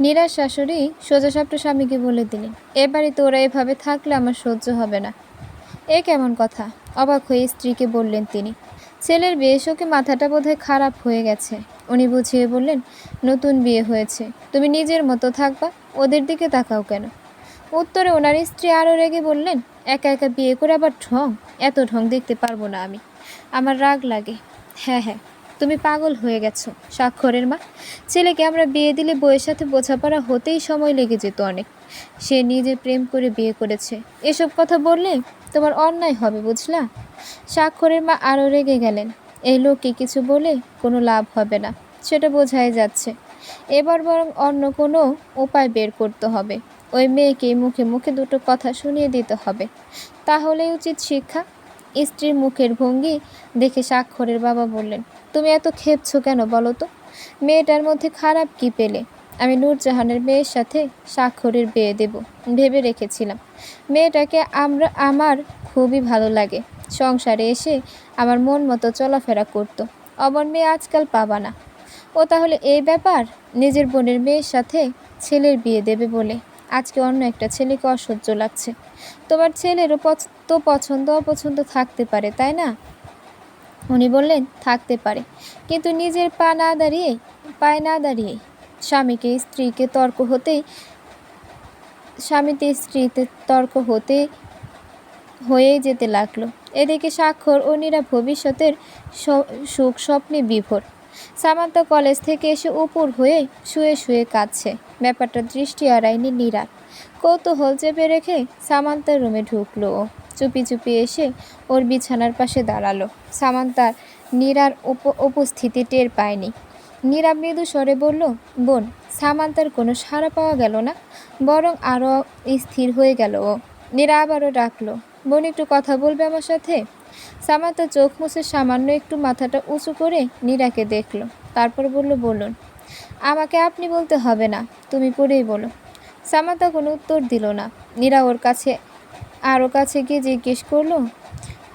নীরার শাশুড়ি সোজাসাপটা স্বামীকে বলে দিলেন এ বাড়িতে ওরা এভাবে থাকলে আমার সহ্য হবে না। এ কেমন কথা? অবাক হয়ে স্ত্রীকে বললেন তিনি, ছেলের বিয়ে শোকে মাথাটা বোধহয় খারাপ হয়ে গেছে। উনি বুঝিয়ে বললেন, নতুন বিয়ে হয়েছে, তুমি নিজের মতো থাকবা, ওদের দিকে তাকাও কেন? উত্তরে ওনার স্ত্রী আরও রেগে বললেন, একা একা বিয়ে করে আবার ঢং? এত ঢং দেখতে পারব না আমি। আমার রাগ লাগে। হ্যাঁ হ্যাঁ তুমি পাগল হয়ে গেছো, স্বাক্ষরের মা। ছেলেকে আমরা বিয়ে দিলে বইয়ের সাথে বোঝাপড়া হতেই সময় লেগে যেত অনেক। সে নিজে প্রেম করে বিয়ে করেছে। এসব কথা বললে তোমার অন্যায় হবে, বুঝলা? স্বাক্ষরের মা আরও রেগে গেলেন। এই লোককে কিছু বলে কোনো লাভ হবে না, সেটা বোঝাই যাচ্ছে। এবার বরং অন্য কোনো উপায় বের করতে হবে। ওই মেয়েকে মুখে মুখে দুটো কথা শুনিয়ে দিতে হবে। তাহলেই উচিত শিক্ষা। স্ত্রীর মুখের ভঙ্গি দেখে স্বাক্ষরের বাবা বললেন, তুমি এত খেপছো কেন বলো তো? মেয়েটার মধ্যে খারাপ কি পেলে? আমি নূরজাহানের মেয়ের সাথে স্বাক্ষরের বিয়ে দেব, ভেবে রেখেছিলাম। মেয়েটাকে আমরা, আমার খুবই ভালো লাগে। সংসারে এসে আমার মন মতো চলাফেরা করতো। অমন মেয়ে আজকাল পাবা না। ও তাহলে এই ব্যাপার? নিজের বোনের মেয়ের সাথে ছেলের বিয়ে দেবে বলে। আজকে অন্য একটা ছেলেকে অসহ্য লাগছে। তোমার ছেলেরও তো পছন্দ অপছন্দ থাকতে পারে, তাই না? উনি বললেন, থাকতে পারে। কিন্তু নিজের পা না দাঁড়িয়ে, পায়ে না দাঁড়িয়ে, স্বামীকে, স্ত্রীকে তর্ক হতেই, স্বামীতে, স্ত্রীতে তর্ক হতে, হয়েই যেতে লাগল। এদিকে স্বাক্ষর ও নীরা ভবিষ্যতের সুখ স্বপ্নে বিভোর। সামান্ত কলেজ থেকে এসে উপর হয়ে শুয়ে শুয়ে কাঁদছে। ব্যাপারটা দৃষ্টি এড়ায়নি নীরা। কৌতূহল চেপে রেখে সামান্তার রুমে ঢুকলো ও। চুপি চুপি এসে ওর বিছানার পাশে দাঁড়াল। সামান্তার নীরার উপ- উপস্থিতি টের পায়নি। নীরা মৃদু স্বরে বলল, বোন, সামান্তার কোনো সাড়া পাওয়া গেল না, বরং আরও স্থির হয়ে গেল ও। নীরা আবারও ডাকলো, বোন, একটু কথা বলবে আমার সাথে? সামান্তা চোখ মুছে সামান্য একটু মাথাটা উঁচু করে নীরাকে দেখল। তারপর বলল, বলুন। আমাকে আপনি বলতে হবে না, তুমি পড়েই বলো। সামান্তা কোনো উত্তর দিল না। নীরা ওর কাছে আরও কাছে গিয়ে জিজ্ঞেস করল,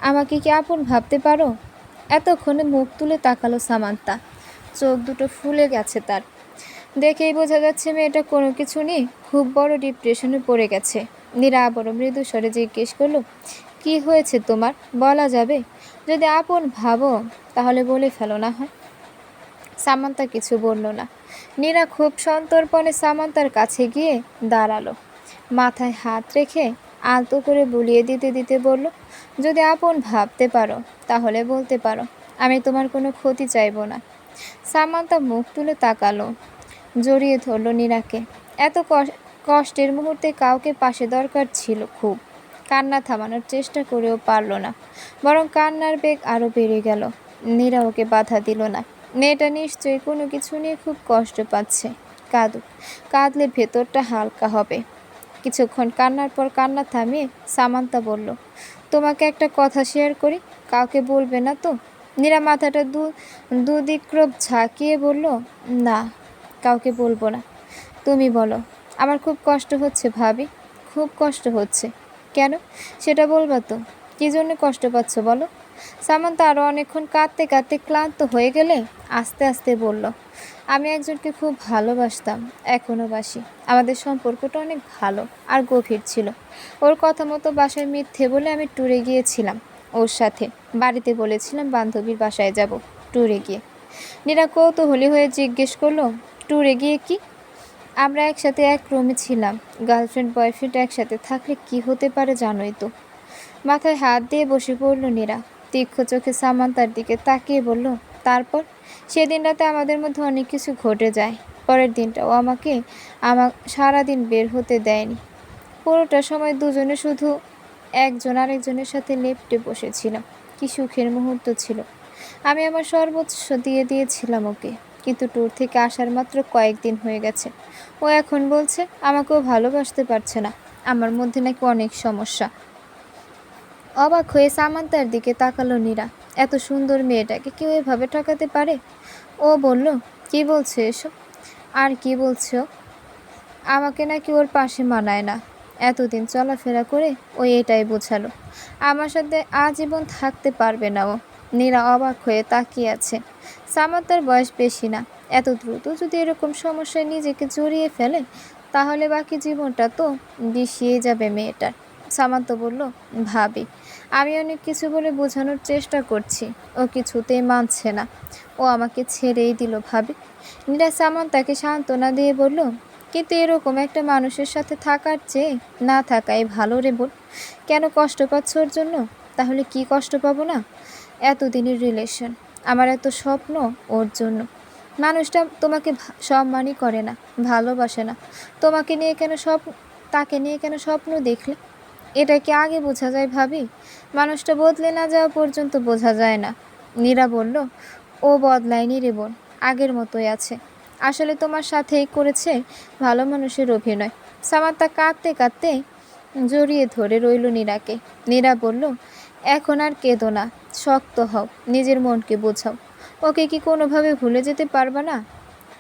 আমাকে কি আপন ভাবতে পারো? এতক্ষণে মুখ তুলে তাকালো সামান্তা। চোখ দুটো ফুলে গেছে তার। দেখেই বোঝা যাচ্ছে মেয়েটা কোনো কিছু নেই খুব বড় ডিপ্রেশনে পড়ে গেছে। নীরা আবারও মৃদু স্বরে জিজ্ঞেস করল, কি হয়েছে তোমার? বলা যাবে? যদি আপন ভাবো, তাহলে বলে ফেলো না হয়। সামান্তা কিছু বলল না। নীরা খুব সন্তর্পণে সামান্তার কাছে গিয়ে দাঁড়াল। মাথায় হাত রেখে আলতো করে বুলিয়ে দিতে দিতে বলল, যদি আপন ভাবতে পারো, তাহলে বলতে পারো, আমি তোমার কোনো ক্ষতি চাইব না। সামান্তা মুখ তুলে তাকালো, জড়িয়ে ধরলো নীরাকে। এত কষ- কষ্টের মুহূর্তে কাউকে পাশে দরকার ছিল খুব। কান্না থামানোর চেষ্টা করেও পারল না, বরং কান্নার বেগ আরও বেড়ে গেল। নীরা ওকে বাধা দিল না। মেয়েটা নিশ্চয়ই কোনো কিছু নিয়ে খুব কষ্ট পাচ্ছে। কাঁদুক। কাঁদলে ভেতরটা হালকা হবে। কিছুক্ষণ কান্নার পর কান্না থামিয়ে সামান্তা বলল, তোমাকে একটা কথা শেয়ার করি? কাউকে বলবে না তো? নীরা মাথাটা দু দুদিক্রপ ঝাঁকিয়ে বলল, না, কাউকে বলব না। তুমি বলো, আমার খুব কষ্ট হচ্ছে ভাবি, খুব কষ্ট হচ্ছে। কেন? সেটা বলবা তো। কী জন্য কষ্ট পাচ্ছ বলো? সামান্তা আরও অনেকক্ষণ কাঁদতে কাঁদতে ক্লান্ত হয়ে গেলে আস্তে আস্তে বলল, আমি একজনকে খুব ভালোবাসতাম এখনও বাসি। আমাদের সম্পর্কটা অনেক ভালো আর গভীর ছিল। ওর কথা মতো বাসায় মিথ্যে বলে আমি ট্যুরে গিয়েছিলাম। ওর সাথে বাড়িতে বলেছিলাম বান্ধবীর বাসায় যাব ট্যুরে গিয়ে। নীরা কৌতূহলী হয়ে জিজ্ঞেস করল ট্যুরে গিয়ে কি? আমরা একসাথে এক রুমে ছিলাম। গার্লফ্রেন্ড বয়ফ্রেন্ড একসাথে থাকলে কি হতে পারে জানোই তো। মাথায় হাত দিয়ে বসে পড়ল নীরা। তীক্ষ্ণ চোখে সামান্তার দিকে তাকিয়ে বলল, তারপর? সেদিন রাতে আমাদের মধ্যে অনেক কিছু ঘটে যায়। পরের দিনটাও আমাকে আমার সারাদিন বের হতে দেয়নি। পুরোটা সময় দুজনে শুধু একজন আরেকজনের সাথে লেপটে বসেছিলাম। কি সুখের মুহূর্ত ছিল। আমি আমার সর্বোচ্চ দিয়ে দিয়েছিলাম ওকে। কিন্তু ট্যুর থেকে আসার মাত্র কয়েকদিন হয়ে গেছে। ও এখন বলছে, আমাকেও ভালোবাসতে পারছে না। আমার মধ্যে নাকি অনেক সমস্যা। অবাক হয়ে সামান্তার দিকে তাকালো নীরা। এত সুন্দর মেয়েটাকে কেউ এভাবে ঠকাতে পারে? ও বলল, কি বলছে এসব? আর কি বলছে? আমাকে নাকি ওর পাশে মানায় না। এতদিন চলাফেরা করে ও এটাই বোঝালো। আমার সাথে আজীবন থাকতে পারবে না ও। নীরা অবাক হয়ে তাকিয়ে আছে। সামান্তার বয়স বেশি না। এত দ্রুত যদি এরকম সমস্যায় নিজেকে জড়িয়ে ফেলে, তাহলে বাকি জীবনটা তো বিষিয়ে যাবে মেয়েটার। সামান্ত বলল, ভাবি, আমি অনেক কিছু বলে বোঝানোর চেষ্টা করছি। ও কিছুতেই মানছে না। ও আমাকে ছেড়েই দিল, ভাবি। নীরা সামান্তাকে সান্ত্বনা দিয়ে বলল, কিন্তু এরকম একটা মানুষের সাথে থাকার চেয়ে না থাকাই ভালো রে বোন। কেন কষ্ট পাচ্ছ ওর জন্য? তাহলে কি কষ্ট পাবো না? এতদিনের রিলেশন, আমার এত স্বপ্ন ওর জন্য। মানুষটা তোমাকে সম্মানই করে না, ভালোবাসে না। তোমাকে নিয়ে কেন স্বপ্ন, তাকে নিয়ে কেন স্বপ্ন দেখলে? এটা কি আগে বোঝা যায় ভাবি? মানুষটা বদলে না যাওয়া পর্যন্ত বোঝা যায় না। নীরা বলল, ও বদলায়নি রে বোন, আগের মতোই আছে। আসলে তোমার সাথেই করেছে ভালো মানুষের অভিনয়। সামান্তা কাঁদতে কাঁদতে জড়িয়ে ধরে রইল নীরাকে। নীরা বলল, এখন আর কেঁদো না, শক্ত হও, নিজের মনকে বোঝাও। ওকে কি কোনোভাবে ভুলে যেতে পারবা না?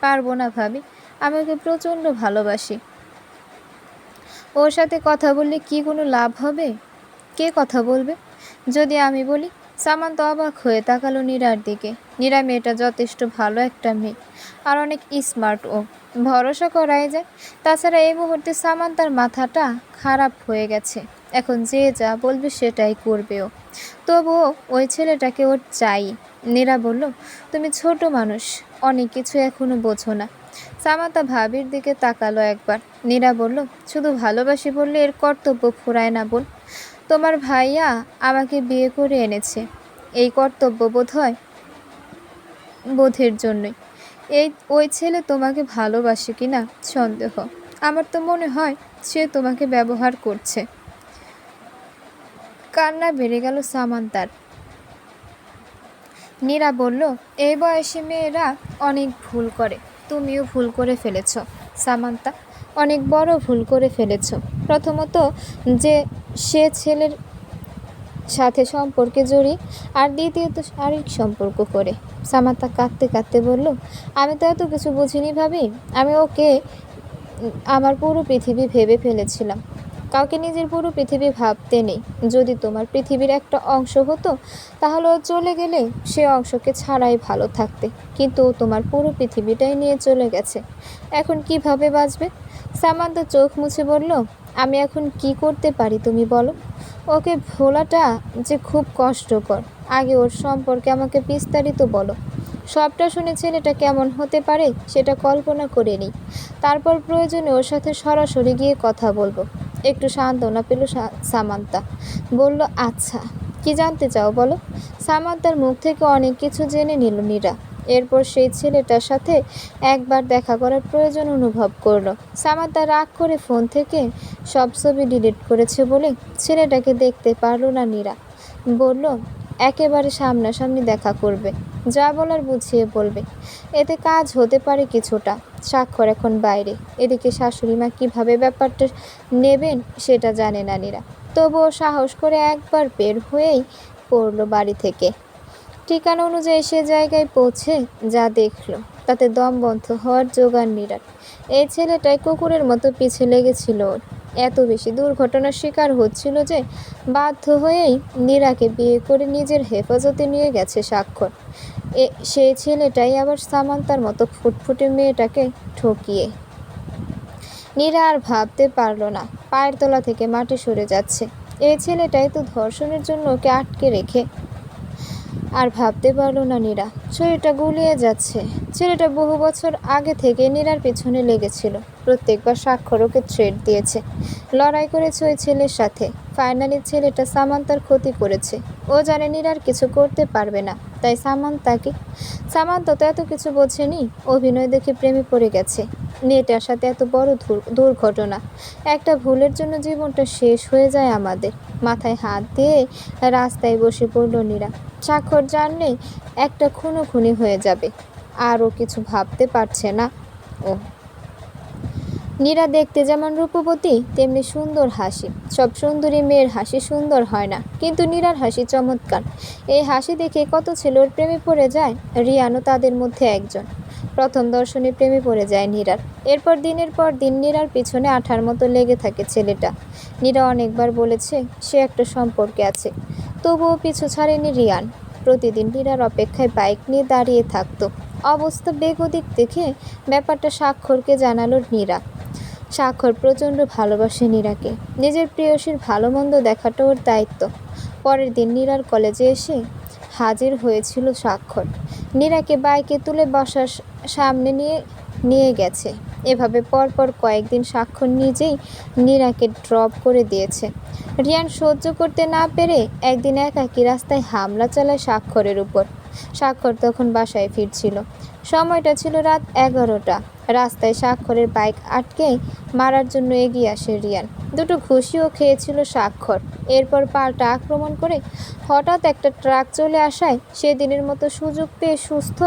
পারব না ভাবি, আমি ওকে প্রচণ্ড ভালোবাসি। ওর সাথে কথা বললে কি কোনো লাভ হবে? কে কথা বলবে? যদি আমি বলি, সামান্ত অবাক হয়ে তাকালো নীরার দিকে। নীরা মেয়েটা যথেষ্ট ভালো একটা মেয়ে আর অনেক স্মার্ট ও। ভরসা করাই যায়। তাছাড়া এই মুহূর্তে সামান্তার মাথাটা খারাপ হয়ে গেছে। এখন যে যা বলবে সেটাই করবে ও। তবুও ওই ছেলেটাকে ওর চাই। নীরা বলল, তুমি ছোট মানুষ, অনেক কিছু এখনও বোঝো না। সামান্তা ভাবির দিকে তাকালো একবার। নীরা বলল, শুধু ভালোবাসি বললে এর কর্তব্য ফুরায় না বোন। তোমার ভাইয়া আমাকে বিয়ে করে এনেছে। এই কর্তব্য বোধ হয় বোধের জন্যই। এই, ওই ছেলে তোমাকে ভালোবাসে কি না? সন্দেহ। আমার তো মনে হয় সে তোমাকে ব্যবহার করছে। কান্না বেড়ে গেল সামান্তার। নীরা বলল, এই বয়সী মেয়েরা অনেক ভুল করে। তুমিও ভুল করে ফেলেছ, সামান্তা। অনেক বড় ভুল করে ফেলেছ। প্রথমত যে সে ছেলের সাথে সম্পর্কে জড়ি, আর দ্বিতীয়ত শারীরিক সম্পর্ক করে। সামান্তা কাঁদতে কাঁদতে বলল, আমি তো এত কিছু বুঝিনি ভাবি। আমি ওকে আমার পুরো পৃথিবী ভেবে ফেলেছিলাম। কাউকে নিজের পুরো পৃথিবী ভাবতে নেই। যদি তোমার পৃথিবীর একটা অংশ হতো, তাহলে চলে গেলে সে অংশকে ছাড়াই ভালো থাকতে। কিন্তু তোমার পুরো পৃথিবীটাই নিয়ে চলে গেছে। এখন কীভাবে বাঁচবে? সামান্ত চোখ মুছে বলল, আমি এখন কি করতে পারি তুমি বলো? ওকে ভোলাটা যে খুব কষ্টকর। আগে ওর সম্পর্কে আমাকে বিস্তারিত বলো। সবটা শুনে ছেলেটা কেমন হতে পারে সেটা কল্পনা করে নিই। তারপর প্রয়োজনে ওর সাথে সরাসরি গিয়ে কথা বলব। একটু সান্ত্বনা পেল সামান্তা। বলল আচ্ছা কি জানতে চাও বলো? সামান্তার মুখ থেকে অনেক কিছু জেনে নিল নীরা এরপর সেই ছেলেটার সাথে একবার দেখা করার প্রয়োজন অনুভব করল। সামান্তা রাগ করে ফোন থেকে সব ছবি ডিলিট করেছে বলে ছেলেটাকে দেখতে পারল না নীরা বলল, একেবারে সামনাসামনি দেখা করবে। যা বলার বুঝিয়ে বলবে। এতে কাজ হতে পারে কিছুটা। স্বাক্ষর এখন বাইরে। এদিকে শাশুড়ি মা কীভাবে ব্যাপারটা নেবেন সেটা জানে না নীরা তবুও সাহস করে একবার বের হয়েই পড়ল বাড়ি থেকে। ঠিকানা অনুযায়ী সে জায়গায় পৌঁছে যা দেখল। তাতে দম বন্ধ হওয়ার জোগান নিরাট। এই ছেলেটাই কুকুরের মতো পিছে লেগেছিল ওর। এত বেশি দুর্ঘটনার শিকার হচ্ছিল যে বাধ্য হয়েই নীরাকে বিয়ে করে নিজের হেফাজতে নিয়ে গেছে স্বাক্ষর। এ সেই ছেলেটাই আবার সামান্তার মতো ফুটফুটে মেয়েটাকে ঠকিয়ে। নীরা আর ভাবতে পারল না, পায়ের তলা থেকে মাটি সরে যাচ্ছে। এই ছেলেটাই তো ধর্ষণের জন্য ওকে আটকে রেখে আর ভাবতে পারল না নীরা। শরীরটা গুলিয়ে যাচ্ছে। ছেলেটা বহু বছর আগে থেকে নীরার পেছনে লেগেছিল। প্রত্যেকবার স্বাক্ষর ওকে থ্রেড দিয়েছে। লড়াই করেছে ওই ছেলের সাথে। ফাইনালি ছেলেটা সামান্তার ক্ষতি করেছে। ও জানে নীরার কিছু করতে পারবে না। তাই সামান্তাকে সামান্ত তো এত কিছু বোঝেনি। অভিনয় দেখে প্রেমে পড়ে গেছে। মেয়েটার সাথে এত বড় দুর্ঘটনা। একটা ভুলের জন্য জীবনটা শেষ হয়ে যায় আমাদের। মাথায় হাত দিয়ে রাস্তায় বসে পড়ল নীরা। স্বাক্ষর জানলে একটা খুনো খুনি হয়ে যাবে। আরও কিছু ভাবতে পারছে না। ও। নীরা দেখতে যেমন রূপবতী, তেমনি সুন্দর হাসি। সব সুন্দরী মেয়ের হাসি সুন্দর হয় না। কিন্তু নীরার হাসি চমৎকার। এই হাসি দেখে কত ছেলের প্রেমে পড়ে যায়, রিয়ানও তাদের মধ্যে একজন। প্রথম দর্শনে প্রেমে পড়ে যায় নীরার। এরপর দিনের পর দিন নীরার পিছনে আঠার মতো লেগে থাকে ছেলেটা। নীরা অনেকবার বলেছে, সে একটা সম্পর্কে আছে। তবুও পিছু ছাড়েনি রিয়ান। প্রতিদিন নীরার অপেক্ষায় বাইক নিয়ে দাঁড়িয়ে থাকতো। অবস্থা বেগদিক দেখে ব্যাপারটা স্বাক্ষরকে জানালো নীরা। স্বাক্ষর প্রচণ্ড ভালোবাসে নীরাকে। নিজের প্রেয়সীর ভালো মন্দ দেখাটা ওর দায়িত্ব। পরের দিন নীরার কলেজে এসে হাজির হয়েছিল স্বাক্ষর। নীরাকে বাইকে তুলে বসার সামনে নিয়ে নিয়ে গেছে। এভাবে পরপর কয়েকদিন স্বাক্ষর নিজেই নীরাকে ড্রপ করে দিয়েছে। রিয়ান সহ্য করতে না পেরে একদিন একাকী রাস্তায় হামলা চালায় স্বাক্ষরের উপর। স্বাক্ষর তখন বাসায় ফিরছিল। সময়টা ছিল রাত এগারোটা। রাস্তায় স্বাক্ষরের বাইক আটকে মারার জন্য এগিয়ে আসে রিয়ান। দুটো ঘুষিও খেয়েছিল স্বাক্ষর। এরপর পাল্টা আক্রমণ করে হঠাৎ একটা ট্রাক চলে আসায় সেদিনের মতো সুযোগ পেয়ে সুস্থ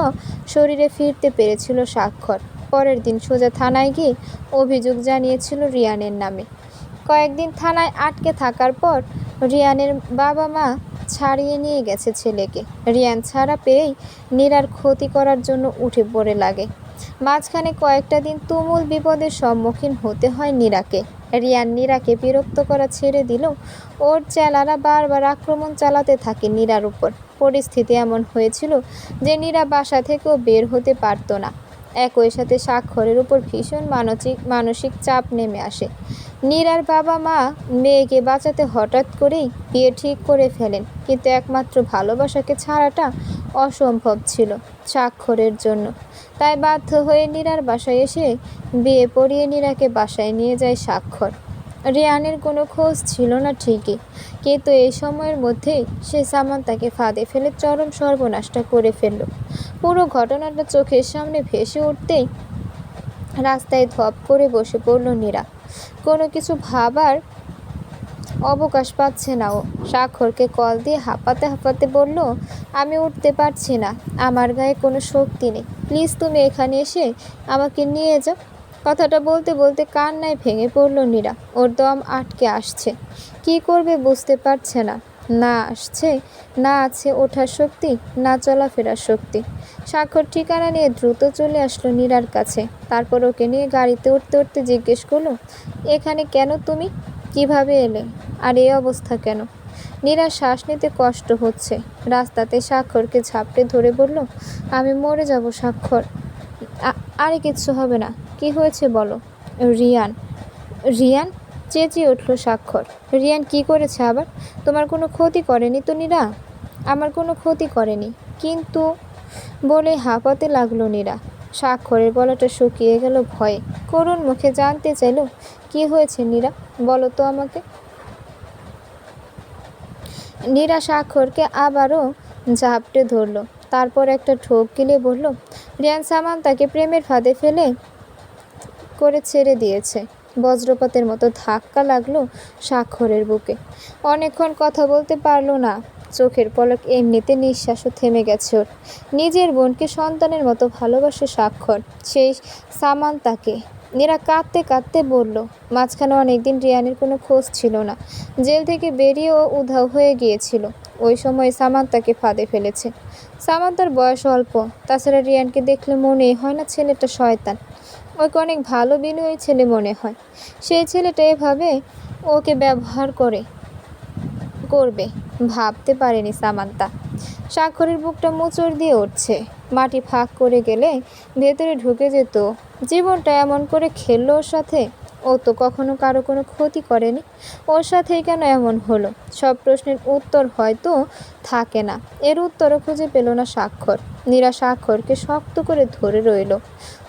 শরীরে ফিরতে পেরেছিল স্বাক্ষর। পরের দিন সোজা থানায় গিয়ে অভিযোগ জানিয়েছিল রিয়ানের নামে। কয়েকদিন থানায় আটকে থাকার পর রিয়ানের বাবা মা ছাড়িয়ে নিয়ে গেছে ছেলেকে। রিয়ান ছাড়া পেয়েই নীরার ক্ষতি করার জন্য উঠে পড়ে লাগে। মাঝখানে কয়েকটা দিন তুমুল বিপদের সম্মুখীন হতে হয় নীরাকে। রিয়ান নীরাকে বিরক্ত করা ছেড়ে দিল। ওর চেলারা বারবার আক্রমণ চালাতে থাকে নীরার উপর। পরিস্থিতি এমন হয়েছিল যে নীরা বাসা থেকেও বের হতে পারত না। একই সাথে স্বাক্ষরের উপর ভীষণ মানসিক মানসিক চাপ নেমে আসে। নীরার বাবা মা মেয়েকে বাঁচাতে হঠাৎ করেই বিয়ে ঠিক করে ফেলেন, কিন্তু একমাত্র ভালোবাসাকে ছাড়াটা অসম্ভব ছিল স্বাক্ষরের জন্য। তাই বাধ্য হয়ে নীরার বাসায় এসে বিয়ে পড়িয়ে নীরাকে বাসায় নিয়ে যায় স্বাক্ষর। রিয়ানের কোনো খোঁজ ছিল না ঠিকই, কিন্তু এই সময়ের মধ্যেই সে সামান্তাকে ফাঁদে ফেলে চরম সর্বনাশটা করে ফেলল। পুরো ঘটনাটা চোখের সামনে ভেসে উঠতেই রাস্তায় ধপ করে বসে পড়ল নীরা। কোনো কিছু ভাবার অবকাশ পাচ্ছে না ও। স্বাক্ষরকে কল দিয়ে হাঁপাতে হাঁপাতে বলল, আমি উঠতে পারছি না। আমার গায়ে কোনো শক্তি নেই। প্লিজ তুমি এখানে এসে আমাকে নিয়ে যাও। কথাটা বলতে বলতে কান্নায় ভেঙে পড়ল নীরা। ওর দম আটকে আসছে। কি করবে বুঝতে পারছে না। না আসছে, না আছে ওঠার শক্তি, না চলাফেরার শক্তি। স্বাক্ষর ঠিকানা নিয়ে দ্রুত চলে আসলো নীরার কাছে। তারপর ওকে নিয়ে গাড়িতে উঠতে উঠতে জিজ্ঞেস করল, এখানে কেন তুমি? কীভাবে এলে? আর এই অবস্থা কেন? নীরা শ্বাস নিতে কষ্ট হচ্ছে। রাস্তাতে স্বাক্ষরকে ঝাপটে ধরে বলল, আমি মরে যাব স্বাক্ষর আরে কিচ্ছু হবে না। কি হয়েছে বলো? রিয়ান রিয়ান? চেঁচিয়ে উঠল স্বাক্ষর। রিয়ান, কি করেছে আবার? তোমার কোনো ক্ষতি করেনি তো নীরা? আমার কোনো ক্ষতি করেনি, কিন্তু বলে হাঁপাতে লাগল নীরা। স্বাক্ষরের গলাটা শুকিয়ে গেল ভয়ে। করুণ মুখে জানতে চাইল, কি হয়েছে নীরা? বলো তো আমাকে। নীরা স্বাক্ষরকে আবারও ঝাপটে ধরলো, তারপর একটা ঠোক গিলে বলল, রিয়ান সামান তাকে প্রেমের ফাঁদে ফেলে করে ছেড়ে দিয়েছে। বজ্রপাতের মতো ধাক্কা লাগল স্বাক্ষরের বুকে। অনেকক্ষণ কথা বলতে পারল না। চোখের পলক এমনিতে নিঃশ্বাসও থেমে গেছে ওর। নিজের বোনকে সন্তানের মতো ভালোবাসে স্বাক্ষর। সেই সামান্তাকে। নীরা কাঁদতে কাঁদতে বলল, মাঝখানে অনেকদিন রিয়ানের কোনো খোঁজ ছিল না। জেল থেকে বেরিয়েও উধাও হয়ে গিয়েছিল। ওই সময় সামান্তাকে ফাঁদে ফেলেছে। সামান্তার বয়স অল্প। তাছাড়া রিয়ানকে দেখলে মনেই হয় না ছেলেটা শয়তান। ওকে অনেক ভালো বিনয়ী ছেলে মনে হয়। সেই ছেলেটা এভাবে ওকে ব্যবহার করে, করবে, ভাবতে পারেনি সামান্তা। স্বাক্ষরের বুকটা মোচড় দিয়ে উঠছে। মাটি ফাঁক করে গেলে ভেতরে ঢুকে যেত। জীবনটা এমন করে খেললো ওর সাথে। ও তো কখনো কারও কোনো ক্ষতি করেনি। ওর সাথেই কেন এমন হলো? সব প্রশ্নের উত্তর হয়তো থাকে না। এর উত্তরও খুঁজে পেল না স্বাক্ষর। নীরা স্বাক্ষরকে শক্ত করে ধরে রইল।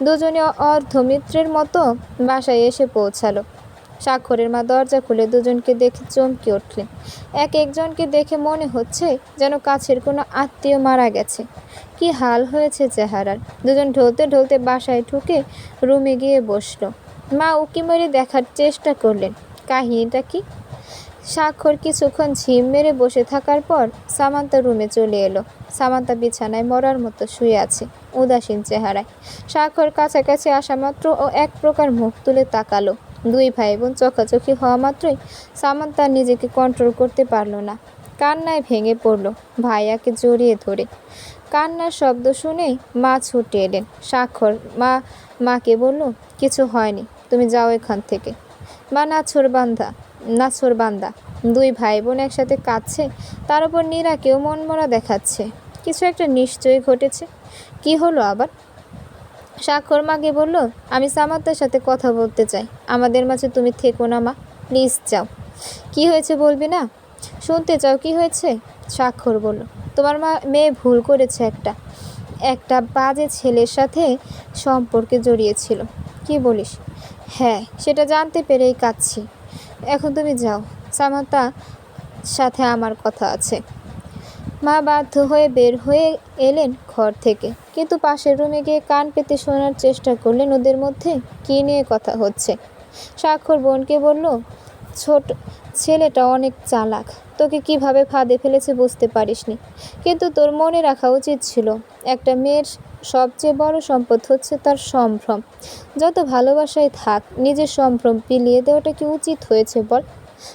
দুজনে অর্ধমিত্রের মতো বাসায় এসে পৌঁছালো। স্বাক্ষরের মা দরজা খুলে দুজনকে দেখে চমকে উঠলেন। এক একজনকে দেখে মনে হচ্ছে যেন কাছের কোনো আত্মীয় মারা গেছে। কি হাল হয়েছে চেহারার? দুজন ঢলতে ঢলতে বাসায় ঢুকে রুমে গিয়ে বসল। মা উকি মেরে দেখার চেষ্টা করলেন। কাহিনীটা কি? স্বাক্ষর কিছুক্ষণ ঝিম মেরে বসে থাকার পর সামান্তা রুমে চলে এলো। সামান্তা বিছানায় মরার মতো শুয়ে আছে, উদাসীন চেহারায়। স্বাক্ষর কাছাকাছি আসা মাত্র ও এক প্রকার মুখ তুলে তাকালো। দুই ভাই বোন চোখাচোখি হওয়া মাত্রই সামান্তা নিজেকে কন্ট্রোল করতে পারল না। কান্নায় ভেঙে পড়ল ভাইয়াকে জড়িয়ে ধরে। কান্নার শব্দ শুনেই মা ছুটে এলেন। স্বাক্ষর মা মাকে বলল, কিছু হয়নি। তুমি যাও এখান থেকে। মা নাছর বান্ধা নাছর বান্দা, দুই ভাই বোন একসাথে কাঁদছে, তার উপর নীরাকেও মনমরা দেখাচ্ছে। কিছু একটা নিশ্চয়ই ঘটেছে। কি হলো আবার? স্বাক্ষর মাকে বলল, আমি সামান্তার সাথে কথা বলতে চাই। আমাদের মাঝে তুমি থেকো না মা, প্লিজ যাও। কি হয়েছে বলবি না? শুনতে চাও কি হয়েছে? স্বাক্ষর বলল, তোমার মা, মেয়ে ভুল করেছে একটা। একটা বাজে ছেলের সাথে সম্পর্কে জড়িয়েছিল কি বলিস? হ্যাঁ সেটা জানতে পেরেই কাঁদছি। এখন তুমি যাও। সামান্তা সাথে আমার কথা আছে। মা বাধ্য হয়ে বের হয়ে এলেন ঘর থেকে। কিন্তু পাশের রুমে গিয়ে কান পেতে শোনার চেষ্টা করলেন ওদের মধ্যে কী নিয়ে কথা হচ্ছে। স্বাক্ষর বোনকে বলল, ছোট ছেলেটা অনেক চালাক। তোকে কীভাবে ফাঁদে ফেলেছে বুঝতে পারিসনি। কিন্তু তোর মনে রাখা উচিত ছিল, একটা মেয়ের সবচেয়ে বড় সম্পদ হচ্ছে তার সম্ভ্রম। যত ভালোবাসায় থাক, নিজের সম্ভ্রম পিলিয়ে দেওয়াটা কি উচিত হয়েছে বল?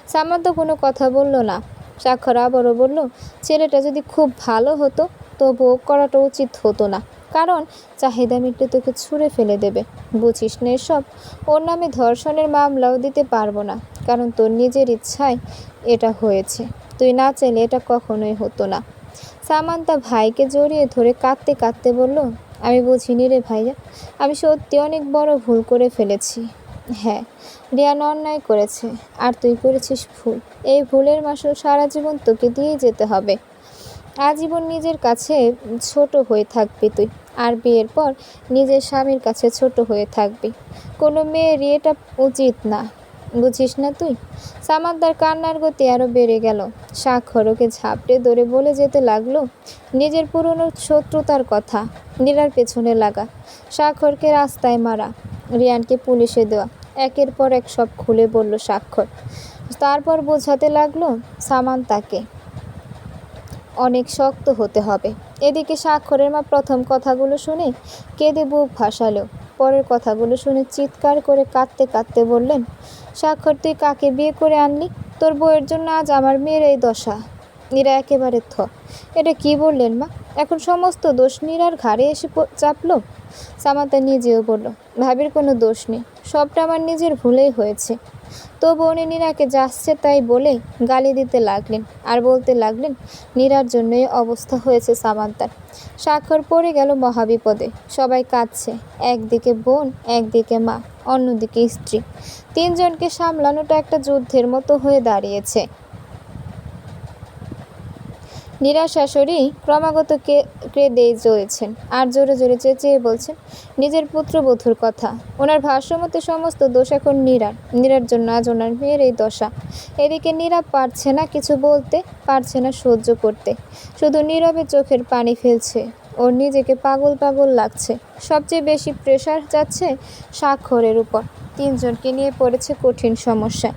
সামান্ত কোনো কথা বলল না। স্বাক্ষর আবারও বলল, ছেলেটা যদি খুব ভালো হতো, তবুও করাটা উচিত হতো না। কারণ চাহিদা মিটলে তোকে ছুঁড়ে ফেলে দেবে। বুঝিস না এসব? ওর নামে ধর্ষণের মামলাও দিতে পারব না। কারণ তোর নিজের ইচ্ছায় এটা হয়েছে। তুই না চাইলে এটা কখনোই হতো না। সামান্তা ভাইকে জড়িয়ে ধরে কাঁদতে কাঁদতে বলল, আমি বুঝিনি রে ভাইয়া, আমি সত্যি অনেক বড় ভুল করে ফেলেছি। হ্যাঁ রিয়ান অন্যায় করেছে, আর তুই করেছিস ভুল। এই ভুলের মাসুল সারা জীবন তোকে দিয়েই যেতে হবে। আজীবন নিজের কাছে ছোট হয়ে থাকবি তুই, আর বিয়ের পর নিজের স্বামীর কাছে ছোট হয়ে থাকবি। কোনো মেয়ের এটা উচিত না। বুঝিস না তুই? সামাদ্দার কান্নার গতি আরও বেড়ে গেল। স্বাক্ষরকে ঝাপটে ধরে বলে যেতে লাগল, নিজের পুরনো শত্রুতার কথা, নীলার পেছনে লাগা। স্বাক্ষরকে রাস্তায় মারা, রিয়ানকে পুলিশে দেওয়া। একের পর এক সব খুলে বলল স্বাক্ষর। তারপর বোঝাতে লাগল সামান্তাকে অনেক শক্ত হতে হবে। এদিকে স্বাক্ষরের মা প্রথম কথাগুলো শুনে কেঁদে বুক ভাসালো। পরের কথাগুলো শুনে চিৎকার করে কাঁদতে কাঁদতে বললেন, স্বাক্ষর, তুই কাকে বিয়ে করে আনলি? তোর বউয়ের জন্য আজ আমার মেয়ের এই দশা। নীরা একেবারে থ। এটা কি বললেন মা? এখন সমস্ত দোষ নীরার ঘাড়ে এসে চাপলো? সামাতা নিজেও বলল, ভাবির কোনো দোষ নেই। সবটা আমার নিজের ভুলেই হয়েছে। তবু উনি নীরাকে যাচ্ছে তাই বলে গালি দিতে লাগলেন আর বলতে লাগলেন, নীরার জন্যই অবস্থা হয়েছে সামান্তার। স্বাক্ষর পড়ে গেল মহাবিপদে। সবাই কাঁদছে। একদিকে বোন, একদিকে মা, অন্যদিকে স্ত্রী। তিনজনকে সামলানোটা একটা যুদ্ধের মতো হয়ে দাঁড়িয়েছে। নীরা শাশুড়ি ক্রমাগত কে কেঁদেই চলেছেন আর জোরে জোরে চেঁচিয়ে বলছেন, নিজের পুত্রবধূর কথা। ওনার ভাষ্যমতে সমস্ত দোষ এখন নীরার। নীরার জন্য আজ ওনার মেয়ের এই দশা। এদিকে নীরা পারছে না কিছু বলতে, পারছে না সহ্য করতে। শুধু নীরবে চোখের পানি ফেলছে ওর নিজেকে পাগল পাগল লাগছে। সবচেয়ে বেশি প্রেশার যাচ্ছে স্বাক্ষরের উপর। তিনজনকে নিয়ে পড়েছে কঠিন সমস্যা।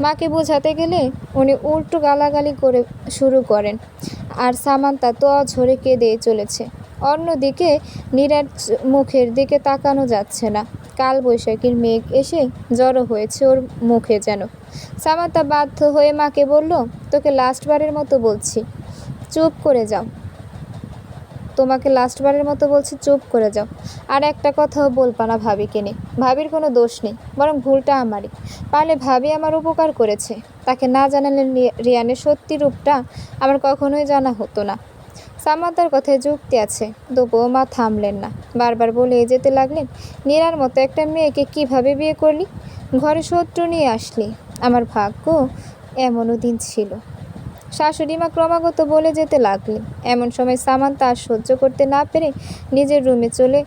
মাকে বোঝাতে গেলে উনি উল্টো গালাগালি করে শুরু করেন। আর সামান্তা তো অঝরে কেঁদে চলেছে। অন্যদিকে নীরার চ- মুখের দিকে তাকানো যাচ্ছে না। কাল বৈশাখীর মেঘ এসে জড়ো হয়েছে ওর মুখে যেন। সামান্তা বাধ্য হয়ে মাকে বলল, তোকে লাস্টবারের মতো বলছি। চুপ করে যাও। তোমাকে লাস্টবারের মতো বলছি চুপ করে যাও। আর একটা কথাও বলবা না ভাবিকে নিয়ে। ভাবির কোনো দোষ নেই, বরং ভুলটা আমারই। পারলে ভাবি আমার উপকার করেছে। তাকে না জানালে রিয়ানের সত্যি রূপটা আমার কখনোই জানা হতো না। সামান্তার কথায় যুক্তি আছে, তবুও মা থামলেন না। বারবার বলে যেতে লাগলেন, নীরার মতো একটা মেয়েকে কীভাবে বিয়ে করলি? ঘরে শত্রু নিয়ে আসলি। আমার ভাগ্য এমনও দিন ছিল। শাশুড়ি মা ক্রমাগত বলে যেতে লাগলেন। এমন সময় সামান্তা আর সহ্য করতে না পেরে নিজের রুমে চলে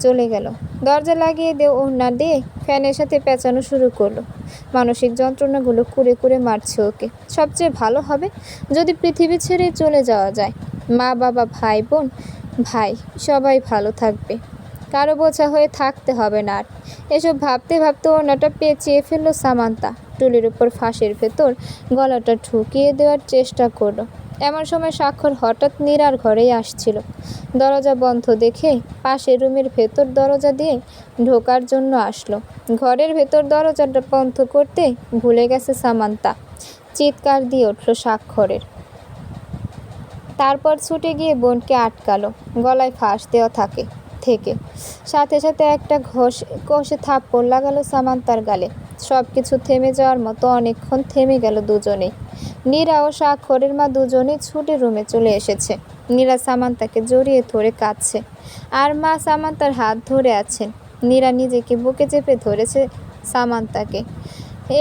চলে গেল। দরজা লাগিয়ে দিয়ে ওড়না দিয়ে ফ্যানের সাথে পেঁচানো শুরু করল। মানসিক যন্ত্রণাগুলো কুড়ে কুড়ে মারছে ওকে। সবচেয়ে ভালো হবে যদি পৃথিবী ছেড়ে চলে যাওয়া যায়। মা, বাবা, ভাই, বোন, ভাই, সবাই ভালো থাকবে। কারও বোঝা হয়ে থাকতে হবে না আর। এসব ভাবতে ভাবতে ওনাটা পেঁচিয়ে ফেলল সামান্তা। টুলির উপর ফাঁসের ভেতর গলাটা ঢুকিয়ে দেওয়ার চেষ্টা করল। এমন সময় স্বাক্ষর হঠাৎ নীরার ঘরেই আসছিল। দরজা বন্ধ দেখে পাশের রুমের ভেতর দরজা দিয়ে ঢোকার জন্য আসলো। ঘরের ভেতর দরজাটা বন্ধ করতে ভুলে গেছে সামান্তা। চিৎকার দিয়ে উঠল স্বাক্ষরের। তারপর ছুটে গিয়ে বোনকে আটকালো। গলায় ফাঁস দেওয়া থাকে, থেকে। সাথে সাথে একটা ঘষ কষে থাপ্পড় লাগালো সামান্তার গালে। সব কিছু থেমে যাওয়ার মতো অনেকক্ষণ থেমে গেল দুজনেই। নীরা ও স্বাক্ষরের মা দুজনেই ছুটে রুমে চলে এসেছে। নীরা সামান্তাকে জড়িয়ে ধরে কাঁদছে। আর মা সামান্তার হাত ধরে আছেন। নীরা নিজেকে বুকে চেপে ধরেছে সামান্তাকে।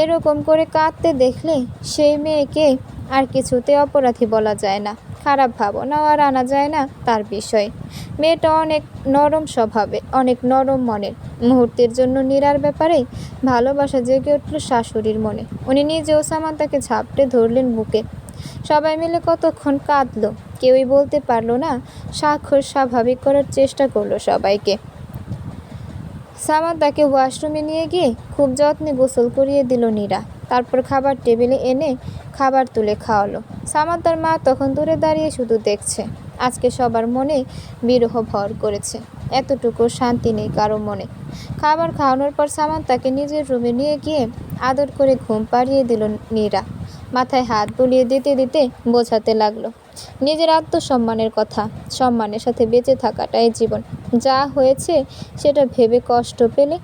এরকম করে কাঁদতে দেখলে সেই মেয়েকে আর কিছুতে অপরাধী বলা যায় না। খারাপ ভাবনাও আর আনা যায় না তার বিষয়ে। মেয়েটা অনেক নরম স্বভাবে, অনেক নরম মনের। মুহূর্তের জন্য নীরার ব্যাপারে ভালোবাসা জেগে উঠল শাশুড়ির মনে। উনি নিজেও সামান্তাকে ঝাপটে ধরলেন বুকে। সবাই মিলে কতক্ষণ কাঁদলো, কেউই বলতে পারল না, স্বাক্ষর স্বাভাবিক করার চেষ্টা করল সবাইকে। সামান্তাকে ওয়াশরুমে নিয়ে গিয়ে খুব যত্নে গোসল করিয়ে দিল নীরা। তারপর খাবার টেবিলে এনে খাবার তুলে খাওয়ালো। সামান্তার মা তখন দূরে দাঁড়িয়ে শুধু দেখছে, আজকে সবার মনে বিরহ ভর করেছে। এতটুকু শান্তি নেই কারও মনে। খাবার খাওয়ানোর পর সামান্তাকে নিজের রুমে নিয়ে গিয়ে আদর করে ঘুম পাড়িয়ে দিল নীরা। মাথায় হাত বুলিয়ে দিতে দিতে বোঝাতে লাগল, নিজের আত্মসম্মানের কথা, সম্মানের সাথে বেঁচে থাকাটাই জীবন। যা হয়েছে সেটা ভেবে কষ্ট পেলে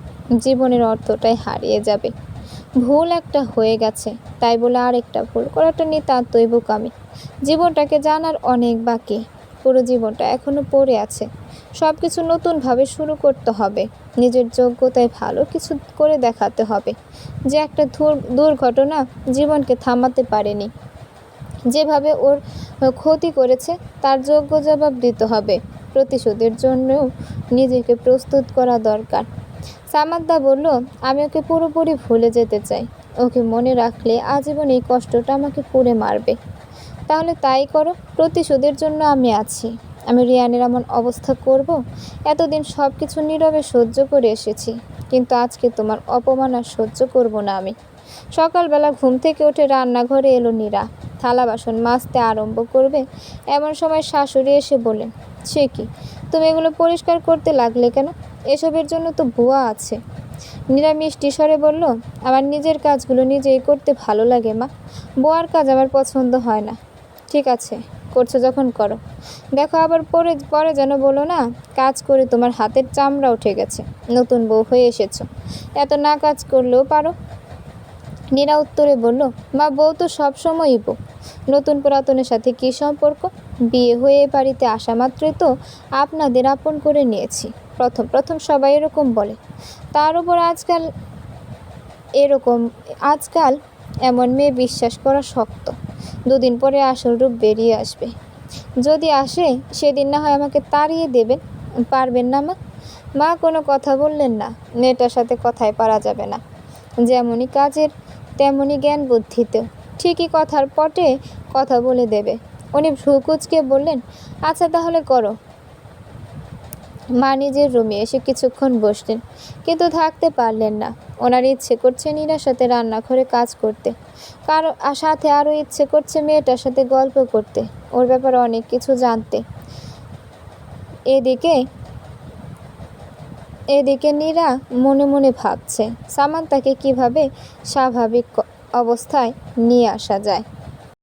জীবনের অর্থটাই হারিয়ে যাবে। ভুল একটা হয়ে গেছে, তাই বলে আরেকটা ভুল করাটা নিতান্তই বোকামি। জীবনটাকে জানার অনেক বাকি, পুরো জীবনটা এখনও পড়ে আছে। সব কিছু নতুনভাবে শুরু করতে হবে, নিজের যোগ্যতায় ভালো কিছু করে দেখাতে হবে। যে একটা দুর্ঘটনা জীবনকে থামাতে পারেনি। যেভাবে ওর ক্ষতি করেছে, তার যোগ্য জবাব দিতে হবে। প্রতিশোধের জন্যও নিজেকে প্রস্তুত করা দরকার। সামাদ্দা বলল, আমি ওকে পুরোপুরি ভুলে যেতে চাই। ওকে মনে রাখলে আজীবন এই কষ্টটা আমাকে পুড়ে মারবে। তাহলে তাই করো, প্রতিশোধের জন্য আমি আছি। আমি রিয়ানের এমন অবস্থা করব, এতদিন সব কিছু নীরবে সহ্য করে এসেছি। কিন্তু আজকে তোমার অপমান আর সহ্য করব না আমি। সকালবেলা ঘুম থেকে উঠে রান্নাঘরে এলো নীরা। থালা বাসন মাজতে আরম্ভ করবে, এমন সময় শাশুড়ি এসে বললেন সে কি? তুমি এগুলো পরিষ্কার করতে লাগলে কেন? এসবের জন্য তো ভুয়া আছে। নীরা মিষ্টি স্বরে বলল, আমার নিজের কাজগুলো নিজেই করতে ভালো লাগে, মা। বোয়ার কাজ আমার পছন্দ হয় না। ঠিক আছে, করছ যখন করো। দেখো আবার পরে পরে যেন বলো না, কাজ করে তোমার হাতের চামড়া উঠে গেছে। নতুন বউ হয়ে এসেছ। এত না কাজ করলেও পারো। নীরা উত্তরে বলল, মা, বউ তো সবসময়ই বউ। নতুন পুরাতনের সাথে কী সম্পর্ক? বিয়ে হয়ে বাড়িতে আসা মাত্রই তো আপনাদের আপন করে নিয়েছি। প্রথম প্রথম সবাই এরকম বলে। তার উপর আজকাল এরকম, আজকাল এমন মেয়ে বিশ্বাস করা শক্ত। দুদিন পরে আসল রূপ বেরিয়ে আসবে। যদি আসে, সেদিন না হয় আমাকে তাড়িয়ে দেবেন। পারবেন না মা? মা কোনো কথা বললেন না। মেয়েটার সাথে কথায় পারা যাবে না। যেমনই কাজের, তেমনই জ্ঞান বুদ্ধিতেও। ঠিকই কথার পটে কথা বলে দেবে। উনি ভ্রুকুচকে বললেন আচ্ছা তাহলে করো। মা নিজের রুমে এসে কিছুক্ষণ বসলেন, কিন্তু থাকতে পারলেন না। ওনার ইচ্ছে করছে নীরার সাথে রান্নাঘরে কাজ করতে। কারও সাথে আরও ইচ্ছে করছে মেয়েটার সাথে গল্প করতে। ওর ব্যাপারে অনেক কিছু জানতে। এদিকে এদিকে নীরা মনে মনে ভাবছে সামান তাকে কীভাবে স্বাভাবিক অবস্থায় নিয়ে আসা যায়।